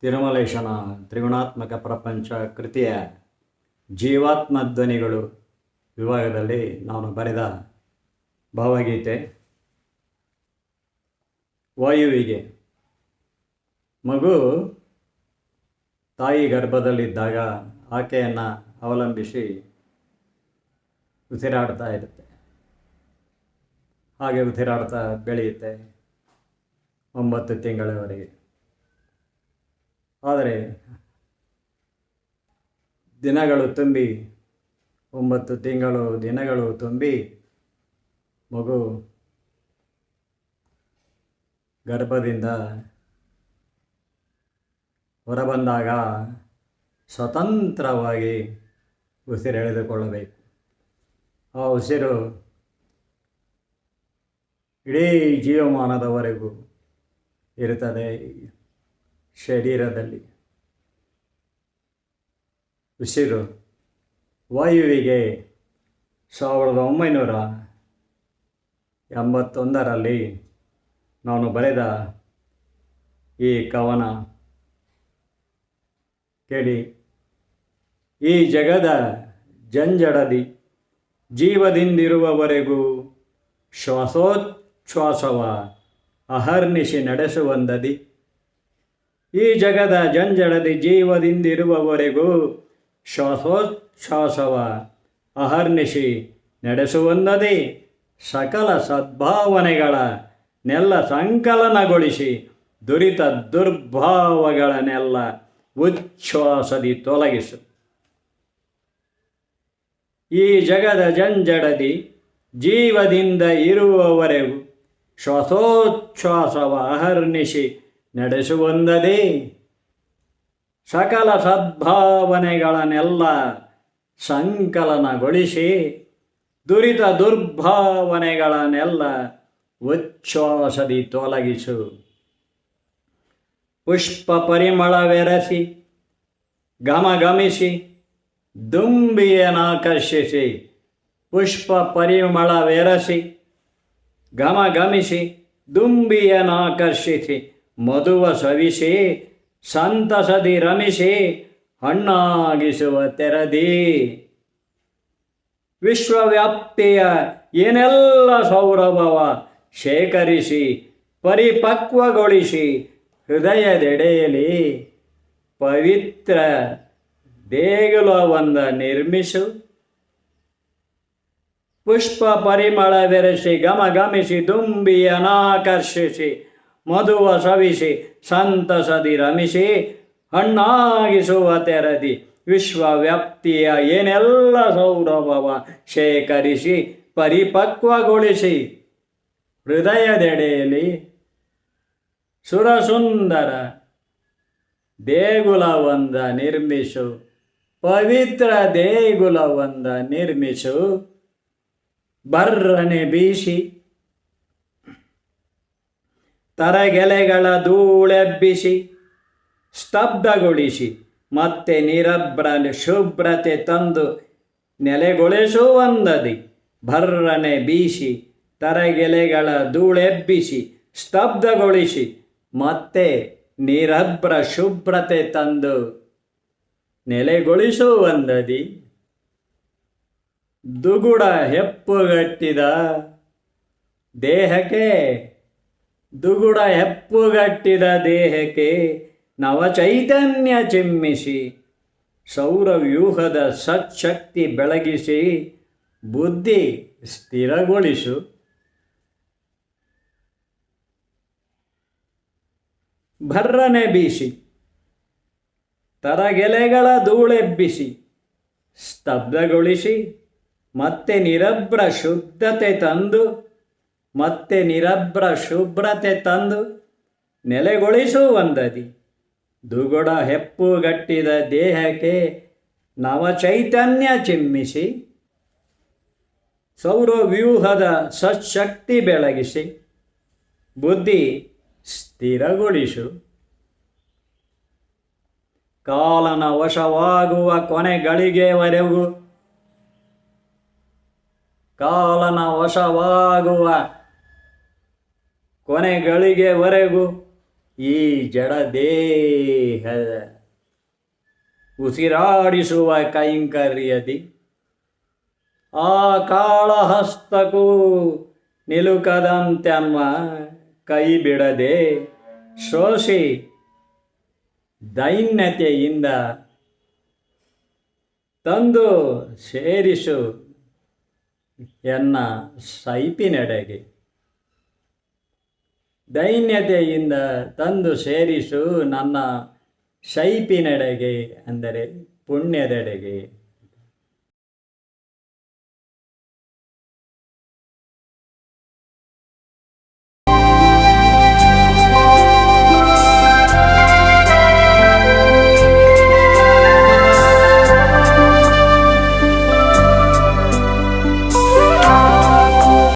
ತಿರುಮಲೇಶನ ತ್ರಿಗುಣಾತ್ಮಕ ಪ್ರಪಂಚ ಕೃತಿಯ ಜೀವಾತ್ಮ ಧ್ವನಿಗಳು ವಿಭಾಗದಲ್ಲಿ ನಾನು ಬರೆದ ಭಾವಗೀತೆ. ವಾಯುವಿಗೆ ಮಗು ತಾಯಿ ಗರ್ಭದಲ್ಲಿದ್ದಾಗ ಆಕೆಯನ್ನು ಅವಲಂಬಿಸಿ ಉಸಿರಾಡ್ತಾ ಇರುತ್ತೆ. ಹಾಗೆ ಉಸಿರಾಡ್ತಾ ಬೆಳೆಯುತ್ತೆ ಒಂಬತ್ತು ತಿಂಗಳವರೆಗೆ. ಆದರೆ ದಿನಗಳು ತುಂಬಿ ಒಂಬತ್ತು ತಿಂಗಳು ದಿನಗಳು ತುಂಬಿ ಮಗು ಗರ್ಭದಿಂದ ಹೊರಬಂದಾಗ ಸ್ವತಂತ್ರವಾಗಿ ಉಸಿರೆಳೆದುಕೊಳ್ಳಬೇಕು ಆ ಉಸಿರು ಇಡೀ ಜೀವಮಾನದವರೆಗೂ ಇರುತ್ತದೆ. ಶರೀರದಲ್ಲಿ. ಉಸಿರು ವಾಯುವಿಗೆ ಸಾವಿರದ ಒಂಬೈನೂರ ಎಂಬತ್ತೊಂದರಲ್ಲಿ ನಾನು ಬರೆದ ಈ ಕವನ ಕೇಳಿ, ಈ ಜಗದ ಜಂಜಡದಿ ಜೀವದಿಂದಿರುವವರೆಗೂ ಶ್ವಾಸೋಚ್ಛ್ವಾಸವ ಅಹರ್ನಿಶಿ ನಡೆಸುವಂದದಿ ಈ ಜಗದ ಜಂಜಡದಿ ಜೀವದಿಂದಿರುವವರೆಗೂ ಶ್ವಾಸೋಚ್ಛ್ವಾಸವ ಅಹರ್ನಿಶಿ ನಡೆಸುವಂದದಿ ಸಕಲ ಸದ್ಭಾವನೆಗಳ ನೆಲ್ಲ ಸಂಕಲನಗೊಳಿಸಿ ದುರಿತ ದುರ್ಭಾವಗಳನ್ನೆಲ್ಲ ಉಚ್ಛ್ವಾಸದಿ ತೊಲಗಿಸು. ಈ ಜಗದ ಜಂಜಡದಿ ಜೀವದಿಂದ ಇರುವವರೆಗೂ ಶ್ವಾಸೋಚ್ಛ್ವಾಸವ ಅಹರ್ನಿಶಿ ನಡೆಸುವಂದದೇ ಸಕಲ ಸದ್ಭಾವನೆಗಳನ್ನೆಲ್ಲ ಸಂಕಲನಗೊಳಿಸಿ ದುರಿತ ದುರ್ಭಾವನೆಗಳನ್ನೆಲ್ಲ ಉಚ್ಛ್ವಾಸದಿ ತೊಲಗಿಸು. ಪುಷ್ಪ ಪರಿಮಳವೆರಸಿ ಗಮಗಮಿಸಿ ದುಂಬಿಯನ್ನಾಕರ್ಷಿಸಿ ಪುಷ್ಪ ಪರಿಮಳವೆರಸಿ ಗಮಗಮಿಸಿ ದುಂಬಿಯನಾಕರ್ಷಿಸಿ ಮಧುವ ಸವಿಸಿ, ಸಂತಸದಿ ರಮಿಸಿ, ಹಣ್ಣಾಗಿಸುವ ತೆರದಿ. ವಿಶ್ವವ್ಯಾಪ್ತಿಯ ಏನೆಲ್ಲ ಸೌರಭವ ಶೇಖರಿಸಿ, ಪರಿಪಕ್ವಗೊಳಿಸಿ ಹೃದಯದೆಡೆಯಲಿ, ಪವಿತ್ರ ದೇಗುಲವೊಂದ ನಿರ್ಮಿಸು. ಪುಷ್ಪ ಪರಿಮಳವೆರೆಸಿ ಗಮಗಮಿಸಿ, ದುಂಬಿಯನಾಕರ್ಷಿಸಿ ಮಧುವ ಸವಿಸಿ ಸಂತಸದಿ ರಮಿಸಿ, ಹಣ್ಣಾಗಿಸುವ ತೆರದಿ, ವಿಶ್ವವ್ಯಾಪ್ತಿಯ ಏನೆಲ್ಲ ಸೌರಭವ ಶೇಖರಿಸಿ, ಪರಿಪಕ್ವಗೊಳಿಸಿ. ಹೃದಯದೆಡೆಯಲ್ಲಿ ಸುರಸುಂದರ ದೇಗುಲವೊಂದ ನಿರ್ಮಿಸು, ಪವಿತ್ರ ದೇಗುಲವೊಂದ ನಿರ್ಮಿಸು, ಬರ್ರನೆ ಬೀಸಿ. ತರಗೆಲೆಗಳ ಧೂಳೆಬ್ಬಿಸಿ, ಸ್ತಬ್ಧಗೊಳಿಸಿ, ಮತ್ತೆ ನಿರಭ್ರ ಶುಭ್ರತೆ ತಂದು ನೆಲೆಗೊಳಿಸುವಂದದಿ. ಭರ್ರನೆ ಬೀಸಿ, ತರಗೆಲೆಗಳ ಧೂಳೆಬ್ಬಿಸಿ, ಸ್ತಬ್ಧಗೊಳಿಸಿ, ಮತ್ತೆ ನಿರಭ್ರ ಶುಭ್ರತೆ ತಂದು ನೆಲೆಗೊಳಿಸುವಂದದಿ. ದುಗುಡ ಹೆಪ್ಪುಗಟ್ಟಿದ ದೇಹಕ್ಕೆ ದುಗುಡ ಹೆಪ್ಪುಗಟ್ಟಿದ ದೇಹಕ್ಕೆ ನವಚೈತನ್ಯ ಚಿಮ್ಮಿಸಿ ಸೌರವ್ಯೂಹದ ಸಚ್ಛಕ್ತಿ ಬೆಳಗಿಸಿ, ಬುದ್ಧಿ ಸ್ಥಿರಗೊಳಿಸು. ಭರ್ರನೆ ಬೀಸಿ, ತರಗೆಲೆಗಳ ಧೂಳೆಬ್ಬಿಸಿ, ಸ್ತಬ್ಧಗೊಳಿಸಿ, ಮತ್ತೆ ನಿರಭ್ರ ಶುದ್ಧತೆ ತಂದು ಮತ್ತೆ ನಿರಭ್ರ ಶುಭ್ರತೆ ತಂದು ನೆಲೆಗೊಳಿಸುವಂದದಿ ದುಗುಡ ಹೆಪ್ಪುಗಟ್ಟಿದ ದೇಹಕ್ಕೆ ನವಚೈತನ್ಯ ಚಿಮ್ಮಿಸಿ. ಸೌರವ್ಯೂಹದ ಸಶಕ್ತಿ ಬೆಳಗಿಸಿ. ಬುದ್ಧಿ ಸ್ಥಿರಗೊಳಿಸು. ಕಾಲನ ವಶವಾಗುವ ಕೊನೆಗಳಿಗೆವರೆಗೂ ಕಾಲನ ವಶವಾಗುವ ಕೊನೆಗಳಿಗೆವರೆಗೂ ಈ ಜಡದೇಹದ ಉಸಿರಾಡಿಸುವ ಕೈಂಕರ್ಯದಿ. ಆ ಕಾಳಹಸ್ತಕ್ಕೂ ನಿಲುಕದಂತೆಮ್ಮ ಕೈ ಬಿಡದೆ ಶೋಷಿ ದೈನ್ಯತೆಯಿಂದ ತಂದು ಸೇರಿಸು ಎನ್ನ ಸೈಪಿನೆಡೆಗೆ. ದೈನ್ಯತೆಯಿಂದ ತಂದು ಸೇರಿಸು ನನ್ನ ಶೈಪಿನೆಡೆಗೆ ಅಂದರೆ ಪುಣ್ಯದೆಡೆಗೆ.